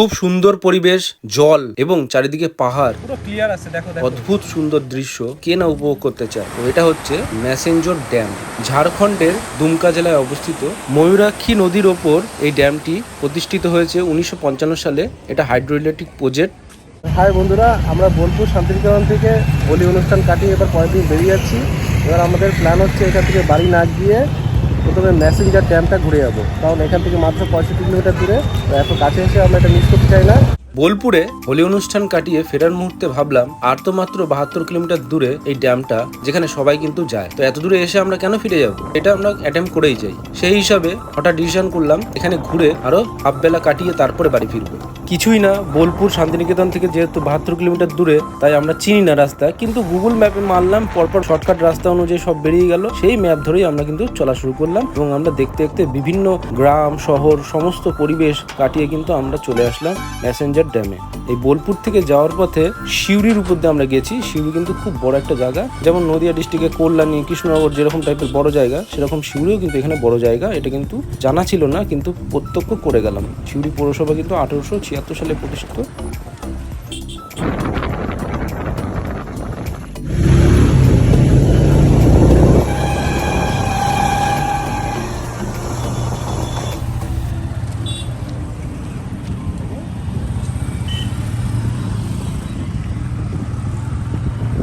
খুব সুন্দর পরিবেশ জল এবং চারিদিকে পাহাড়। পুরো ক্লিয়ার আছে দেখো দেখো। অদ্ভুত সুন্দর দৃশ্য কে না উপভোগ করতে চায়? তো এটা হচ্ছে ম্যাসেঞ্জর ড্যাম ঝাড়খণ্ডের দুমকা জেলায় অবস্থিত ময়ূরাক্ষী নদীর ওপর এই ড্যামটি প্রতিষ্ঠিত হয়েছে উনিশশো পঞ্চান্ন সালে। এটা হাইড্রোইলেকট্রিক প্রজেক্ট। হাই বন্ধুরা আমরা বোলপুর শান্তিনিকেতন থেকে হোলি অনুষ্ঠান কাটিয়ে এবার পরের দিন বেরিয়ে যাচ্ছি। এবার আমাদের প্ল্যান হচ্ছে এখান থেকে বাড়ি না গিয়ে প্রথমে মেসেঞ্জার ড্যামটা ঘুরে যাব। কারণ এখান থেকে মাত্র পঁয়ষট্টি কিলোমিটার দূরে এত কাছে এসে আমরা এটা মিস করতে চাই না। বোলপুরে হোলি অনুষ্ঠান কাটিয়ে ফেরার মুহূর্তে ভাবলাম, আর তো মাত্র বাহাত্তর কিলোমিটার দূরে এই ড্যামটা, যেখানে সবাই কিন্তু যায়। তো এত দূরে এসে আমরা কেন ফিরে যাব? এটা আমরা অ্যাটেম্প করেই যাই। সেই হিসাবে হঠাৎ ডিসিশন করলাম, এখানে ঘুরে আরও হাফ বেলা কাটিয়ে তারপরে বাড়ি ফিরবো। কিছুই না, বোলপুর শান্তিনিকেতন থেকে যেহেতু বাহাত্তর কিলোমিটার দূরে, তাই আমরা চিনি না রাস্তা, কিন্তু গুগল ম্যাপে মারলাম, পরপর শর্টকাট রাস্তা অনুযায়ী সব বেরিয়ে গেল। সেই ম্যাপ ধরেই আমরা কিন্তু চলা শুরু করলাম এবং আমরা দেখতে দেখতে বিভিন্ন গ্রাম, শহর, সমস্ত পরিবেশ কাটিয়ে কিন্তু আমরা চলে আসলাম। প্যাসেঞ্জার ড্যামে এই বোলপুর থেকে যাওয়ার পথে সিউড়ির উপর দিয়ে আমরা গেছি। সিউড়ি কিন্তু খুব বড় একটা জায়গা। যেমন নদিয়া ডিস্ট্রিক্টে কল্যাণী, কৃষ্ণনগর যেরকম টাইপের বড় জায়গা, সেরকম সিউড়িও কিন্তু এখানে বড় জায়গা। এটা কিন্তু জানা ছিল না, কিন্তু প্রত্যক্ষ করে গেলাম। সিউড়ি পৌরসভা কিন্তু আঠেরোশো ছিয়াত্তর সালে প্রতিষ্ঠিত।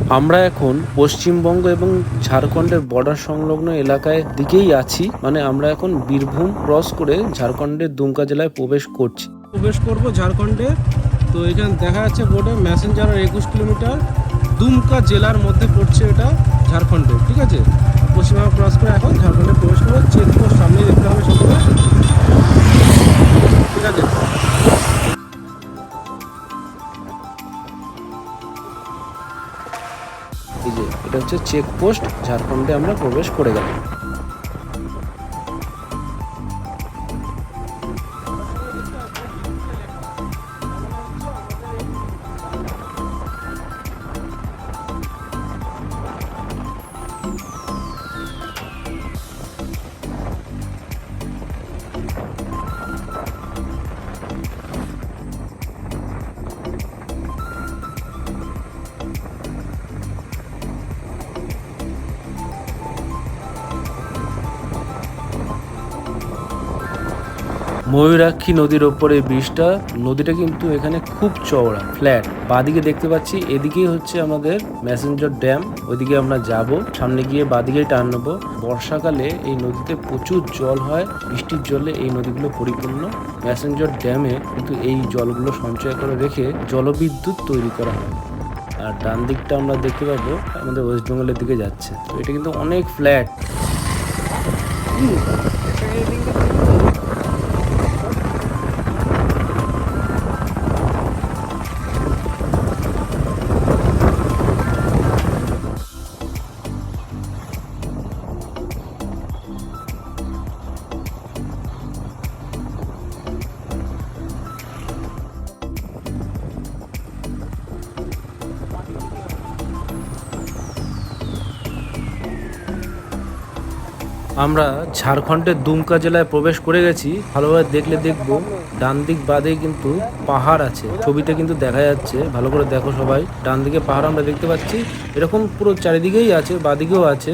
আমরা এখন পশ্চিমবঙ্গ এবং ঝাড়খণ্ডের বর্ডার সংলগ্ন এলাকায় দিকেই আছি। মানে আমরা এখন বীরভূম ক্রস করে ঝাড়খণ্ডের দুমকা জেলায় প্রবেশ করছি। প্রবেশ করব ঝাড়খণ্ডে। তো এখানে দেখা যাচ্ছে বোর্ডে ম্যাসেঞ্জার একুশ কিলোমিটার দুমকা জেলার মধ্যে পড়ছে এটা ঝাড়খণ্ডে। ঠিক আছে? পশ্চিমবঙ্গ ক্রস করে এখন ঝাড়খণ্ডে এই যে এটা হচ্ছে চেকপোস্ট ঝাড়খণ্ডে আমরা প্রবেশ করে গেলাম। ময়ূরাক্ষী নদীর ওপরে ব্রিজটা। নদীটা কিন্তু এখানে খুব চওড়া, ফ্ল্যাট। বাদিকে দেখতে পাচ্ছি, এদিকেই হচ্ছে আমাদের ম্যাসেঞ্জার ড্যাম, ওইদিকে আমরা যাব। সামনে গিয়ে বাদিকেই টার্ন নেব। বর্ষাকালে এই নদীতে প্রচুর জল হয়, বৃষ্টির জলে এই নদীগুলো পরিপূর্ণ। ম্যাসেঞ্জার ড্যামে কিন্তু এই জলগুলো সঞ্চয় করে রেখে জলবিদ্যুৎ তৈরি করা হয়। আর ডান দিকটা আমরা দেখতে পাবো, আমাদের ওয়েস্ট বেঙ্গলের দিকে যাচ্ছে। তো এটা কিন্তু অনেক ফ্ল্যাট। আমরা ঝাড়খণ্ডের দুমকা জেলায় প্রবেশ করে গেছি। ভালোভাবে দেখলে দেখব ডান দিক বাদে কিন্তু পাহাড় আছে। ছবিতে কিন্তু দেখা যাচ্ছে, ভালো করে দেখো সবাই। ডান দিকে পাহাড় আমরা দেখতে পাচ্ছি। এরকম পুরো চারিদিকেই আছে, বাদিকেও আছে।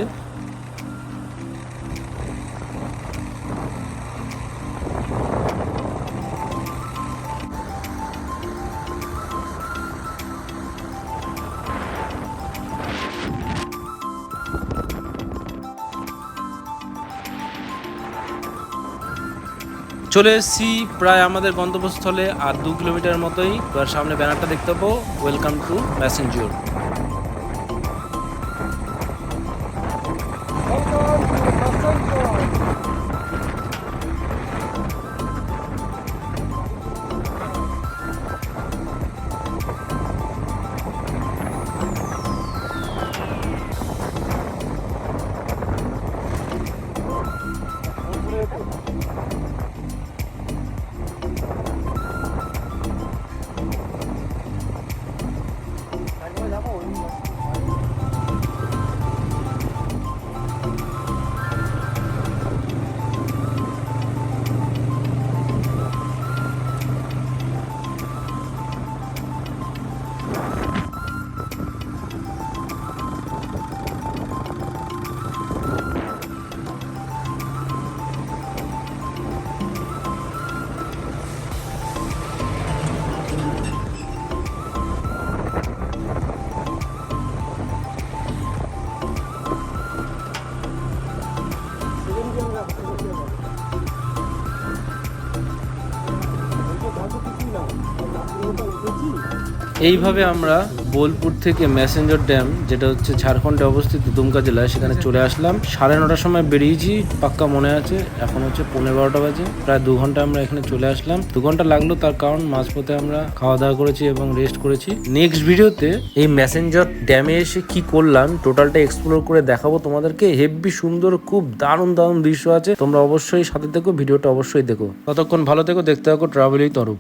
চলে এসেছি প্রায় আমাদের গন্তব্যস্থলে আর দু কিলোমিটার মতোই। এবার সামনে ব্যানারটা দেখতে পাবো। ওয়েলকাম টু প্যাসেঞ্জার এইভাবে আমরা বোলপুর থেকে ম্যাসেঞ্জার ড্যাম যেটা হচ্ছে ঝাড়খণ্ডে অবস্থিত দুমকা জেলায়, সেখানে চলে আসলাম। সাড়ে নটার সময় বেরিয়েছি, পাক্কা মনে আছে। এখন হচ্ছে পনেরো বারোটা বাজে। প্রায় দু ঘণ্টা আমরা এখানে চলে আসলাম। দু ঘণ্টা লাগল তার কারণ মাঝপথে আমরা খাওয়া দাওয়া করেছি এবং রেস্ট করেছি। নেক্সট ভিডিওতে এই ম্যাসেঞ্জার ড্যামে এসে কি করলাম টোটালটা এক্সপ্লোর করে দেখাবো তোমাদেরকে। হেভি সুন্দর, খুব দারুণ দারুণ দৃশ্য আছে। তোমরা অবশ্যই সাথে দেখো ভিডিওটা অবশ্যই দেখো। ততক্ষণ ভালো থেকো, দেখতে থাকো ট্রাভেলই তরফ